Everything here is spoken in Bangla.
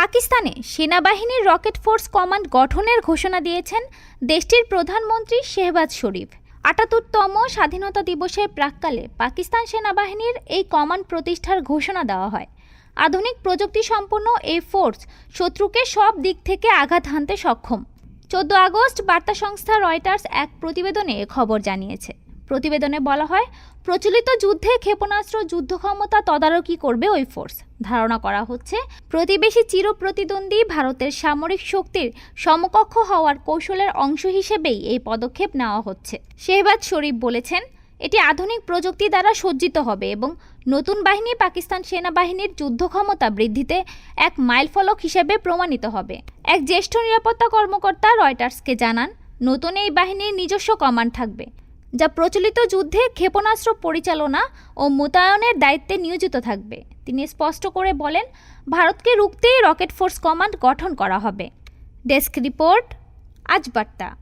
পাকিস্তানে সেনাবাহিনীর রকেট ফোর্স কমান্ড গঠনের ঘোষণা দিয়েছেন দেশটির প্রধানমন্ত্রী শেহবাজ শরীফ। আটাত্তরতম স্বাধীনতা দিবসের প্রাককালে পাকিস্তান সেনাবাহিনীর এই কমান্ড প্রতিষ্ঠার ঘোষণা দেওয়া হয়। আধুনিক প্রযুক্তি সম্পন্ন এই ফোর্স শত্রুকে সব দিক থেকে আঘাত হানতে সক্ষম। চোদ্দ আগস্ট বার্তা সংস্থা রয়টার্স এক প্রতিবেদনে খবর জানিয়েছে। প্রতিবেদনে বলা হয়, প্রচলিত যুদ্ধে ক্ষেপণাস্ত্র যুদ্ধ ক্ষমতা তদারকি করবে ওই ফোর্স ধারণা করা হচ্ছে, প্রতিবেশী চিরপ্রতিদ্বন্দ্বী ভারতের সামরিক শক্তির সমকক্ষ হওয়ার কৌশলের অংশ হিসেবেই এই পদক্ষেপ নেওয়া হচ্ছে। শেহবাজ শরীফ বলেছেন, এটি আধুনিক প্রযুক্তি দ্বারা সজ্জিত হবে এবং নতুন বাহিনী পাকিস্তান সেনাবাহিনীর যুদ্ধ ক্ষমতা বৃদ্ধিতে এক মাইলফলক হিসেবে প্রমাণিত হবে। এক জ্যেষ্ঠ নিরাপত্তা কর্মকর্তা রয়টার্সকে জানান, নতুন এই বাহিনীর নিজস্ব কমান্ড থাকবে। যা প্রচলিত যুদ্ধে ক্ষেপণাস্ত্র পরিচালনা ও মোতায়নের দায়িত্বে নিয়োজিত থাকবে। তিনি স্পষ্ট করে বলেন, ভারতকে রুখতেই রকেট ফোর্স কমান্ড গঠন করা হবে। ডেস্ক রিপোর্ট আজ বার্তা